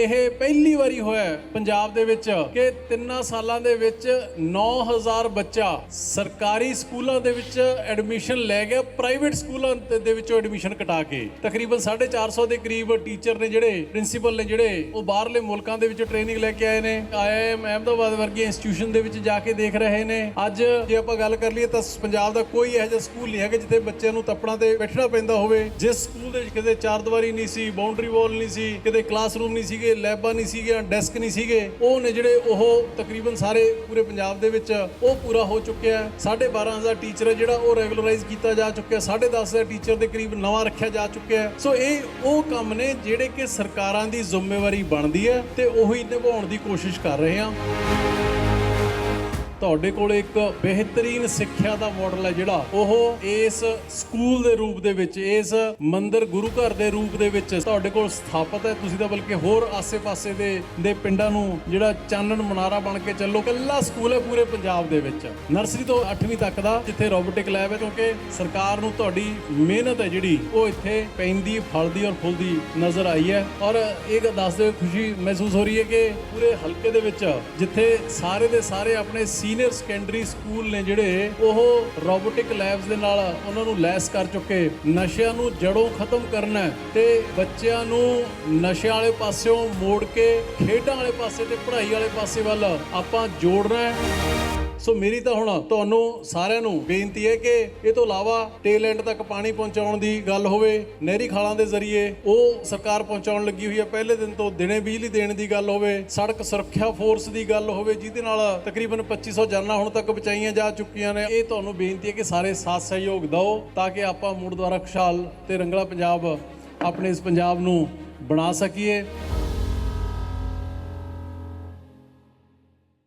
ਇਹ ਪਹਿਲੀ ਵਾਰੀ ਹੋਇਆ ਪੰਜਾਬ ਦੇ ਵਿੱਚ ਕਿ ਤਿੰਨਾਂ ਸਾਲਾਂ ਦੇ ਵਿੱਚ 9000 ਬੱਚਾ ਸਰਕਾਰੀ ਸਕੂਲਾਂ ਦੇ ਵਿੱਚ ਐਡਮਿਸ਼ਨ ਲੈ ਗਿਆ, ਪ੍ਰਾਈਵੇਟ ਸਕੂਲਾਂ ਦੇ- ਦੇ ਵਿੱਚੋਂ ਐਡਮਿਸ਼ਨ ਕਟਾ ਕੇ। ਤਕਰੀਬਨ 450 ਦੇ ਕਰੀਬ ਟੀਚਰ ਨੇ ਜਿਹੜੇ, ਪ੍ਰਿੰਸੀਪਲ ਨੇ ਜਿਹੜੇ, ਉਹ ਬਾਹਰਲੇ ਮੁਲਕਾਂ ਦੇ ਵਿੱਚ ਟ੍ਰੇਨਿੰਗ ਲੈ ਕੇ ਆਏ ਨੇ। ਆਈਆਈਐਮ ਅਹਿਮਦਾਬਾਦ ਵਰਗੇ ਇੰਸਟੀਟਿਊਸ਼ਨ ਦੇ ਵਿੱਚ ਜਾ ਕੇ ਦੇਖ ਰਹੇ ਨੇ। ਅੱਜ ਜੇ ਆਪਾਂ ਗੱਲ ਕਰ ਲਈਏ ਤਾਂ ਪੰਜਾਬ ਦਾ ਕੋਈ ਇਹੋ ਜਿਹਾ ਸਕੂਲ ਨਹੀਂ ਹੈਗਾ ਜਿੱਥੇ ਬੱਚਿਆਂ ਨੂੰ ਤੱਪੜਾਂ ਤੇ ਬੈਠਣਾ ਪੈਂਦਾ ਹੋਵੇ। ਜਿਸ ਸਕੂਲ ਦੇ ਵਿੱਚ ਕਿਤੇ ਚਾਰ ਦੀਵਾਰੀ ਨਹੀਂ ਸੀ ਬਾਉਂਡਰੀ ਵਾਲ ਨਹੀਂ ਸੀ, ਕਿਤੇ ਕਲਾਸਰੂਮ ਨਹੀਂ ਸੀਗੇ ਲੈਬਾਂ ਨਹੀਂ ਸੀਗੀਆਂ, ਡੈਸਕ ਨਹੀਂ ਸੀਗੇ, ਉਹ ਨੇ ਜਿਹੜੇ ਉਹ ਤਕਰੀਬਨ ਸਾਰੇ ਪੂਰੇ ਪੰਜਾਬ ਦੇ ਵਿੱਚ ਉਹ ਪੂਰਾ ਹੋ ਚੁੱਕਿਆ ਹੈ। 12500 ਟੀਚਰ ਹੈ ਜਿਹੜਾ ਉਹ ਰੈਗੂਲਰਾਈਜ਼ ਕੀਤਾ ਜਾ ਚੁੱਕਿਆ 10500 ਟੀਚਰ ਦੇ ਕਰੀਬ ਨਵਾਂ ਰੱਖਿਆ ਜਾ ਚੁੱਕਿਆ ਸੋ ਇਹ ਉਹ ਕੰਮ ਨੇ ਜਿਹੜੇ ਕਿ ਸਰਕਾਰਾਂ ਦੀ ਜ਼ਿੰਮੇਵਾਰੀ ਬਣਦੀ ਹੈ ਤੇ ਉਹੀ ਨਿਭਾਉਣ ਦੀ ਕੋਸ਼ਿਸ਼ ਕਰ ਰਹੇ ਹਾਂ। ਤੁਹਾਡੇ ਕੋਲ ਇੱਕ ਬਿਹਤਰੀਨ ਸਿੱਖਿਆ ਦਾ ਮਾਡਲ ਹੈ ਜਿਹੜਾ ਉਹ ਇਸ ਸਕੂਲ ਦੇ ਰੂਪ ਦੇ ਵਿੱਚ, ਇਸ ਮੰਦਿਰ ਗੁਰੂ ਘਰ ਦੇ ਰੂਪ ਦੇ ਵਿੱਚ ਤੁਹਾਡੇ ਕੋਲ ਸਥਾਪਿਤ ਹੈ। ਤੁਸੀਂ ਤਾਂ ਬਲਕਿ ਹੋਰ ਆਸੇ-ਪਾਸੇ ਦੇ ਦੇ ਪਿੰਡਾਂ ਨੂੰ ਜਿਹੜਾ ਚਾਨਣ ਮਨਾਰਾ ਬਣ ਕੇ ਚੱਲੋ ਕੱਲਾ ਸਕੂਲ ਹੈ ਪੂਰੇ ਪੰਜਾਬ ਦੇ ਵਿੱਚ। ਨਰਸਰੀ ਤੋਂ 8ਵੀਂ ਤੱਕ ਦਾ ਜਿੱਥੇ ਰੋਬੋਟਿਕ ਲੈਬ ਹੈ, ਕਿਉਂਕਿ ਸਰਕਾਰ ਨੂੰ ਤੁਹਾਡੀ ਮਿਹਨਤ ਹੈ ਜਿਹੜੀ, ਉਹ ਇੱਥੇ ਪੈਂਦੀ, ਫਲਦੀ ਔਰ ਫੁੱਲਦੀ ਨਜ਼ਰ ਆਈ ਹੈ। ਔਰ ਇਹ ਗੱਲ ਦੱਸਦੇ ਹੋਏ ਖੁਸ਼ੀ ਮਹਿਸੂਸ ਹੋ ਰਹੀ ਹੈ ਕਿ ਪੂਰੇ ਹਲਕੇ ਦੇ ਵਿੱਚ, ਜਿੱਥੇ ਸਾਰੇ ਦੇ ਸਾਰੇ ਆਪਣੇ ਸੀ ਸੀਨੀਅਰ ਸੈਕੰਡਰੀ ਸਕੂਲ ਨੇ ਜਿਹੜੇ ਉਹ ਰੋਬੋਟਿਕ ਲੈਬਸ ਦੇ ਨਾਲ ਉਹਨਾਂ ਨੂੰ ਲੈਸ ਕਰ ਚੁੱਕੇ। ਨਸ਼ਿਆਂ ਨੂੰ ਜੜੋਂ ਖਤਮ ਕਰਨਾ ਹੈ ਤੇ ਬੱਚਿਆਂ ਨੂੰ ਨਸ਼ਿਆਂ ਵਾਲੇ ਪਾਸਿਓਂ ਮੋੜ ਕੇ ਖੇਡਾਂ ਵਾਲੇ ਪਾਸੇ ਤੇ ਪੜ੍ਹਾਈ ਵਾਲੇ ਪਾਸੇ ਵੱਲ ਆਪਾਂ ਜੋੜਨਾ ਹੈ। ਸੋ ਮੇਰੀ ਤਾਂ ਹੁਣ ਤੁਹਾਨੂੰ ਸਾਰਿਆਂ ਨੂੰ ਬੇਨਤੀ ਹੈ ਕਿ ਇਹ ਤੋਂ ਇਲਾਵਾ ਟੇਲ ਐਂਡ ਤੱਕ ਪਾਣੀ ਪਹੁੰਚਾਉਣ ਦੀ ਗੱਲ ਹੋਵੇ, ਨਹਿਰੀ ਖਾਲਾਂ ਦੇ ਜ਼ਰੀਏ ਉਹ ਸਰਕਾਰ ਪਹੁੰਚਾਉਣ ਲੱਗੀ ਹੋਈ ਹੈ। ਪਹਿਲੇ ਦਿਨ ਤੋਂ ਦਿਨੇ ਬਿਜਲੀ ਦੇਣ ਦੀ ਗੱਲ ਹੋਵੇ, ਸੜਕ ਸੁਰੱਖਿਆ ਫੋਰਸ ਦੀ ਗੱਲ ਹੋਵੇ, ਜਿਹਦੇ ਨਾਲ ਤਕਰੀਬਨ 2500 ਜਾਨਾਂ ਹੁਣ ਤੱਕ ਬਚਾਈਆਂ ਜਾ ਚੁੱਕੀਆਂ ਨੇ। ਇਹ ਤੁਹਾਨੂੰ ਬੇਨਤੀ ਹੈ ਕਿ ਸਾਰੇ ਸਾਥ ਸਹਿਯੋਗ ਦਿਓ ਤਾਂ ਕਿ ਆਪਾਂ ਮੁੜ ਦੁਆਰਾ ਖੁਸ਼ਹਾਲ ਤੇ ਰੰਗਲਾ ਪੰਜਾਬ ਆਪਣੇ ਇਸ ਪੰਜਾਬ ਨੂੰ ਬਣਾ ਸਕੀਏ।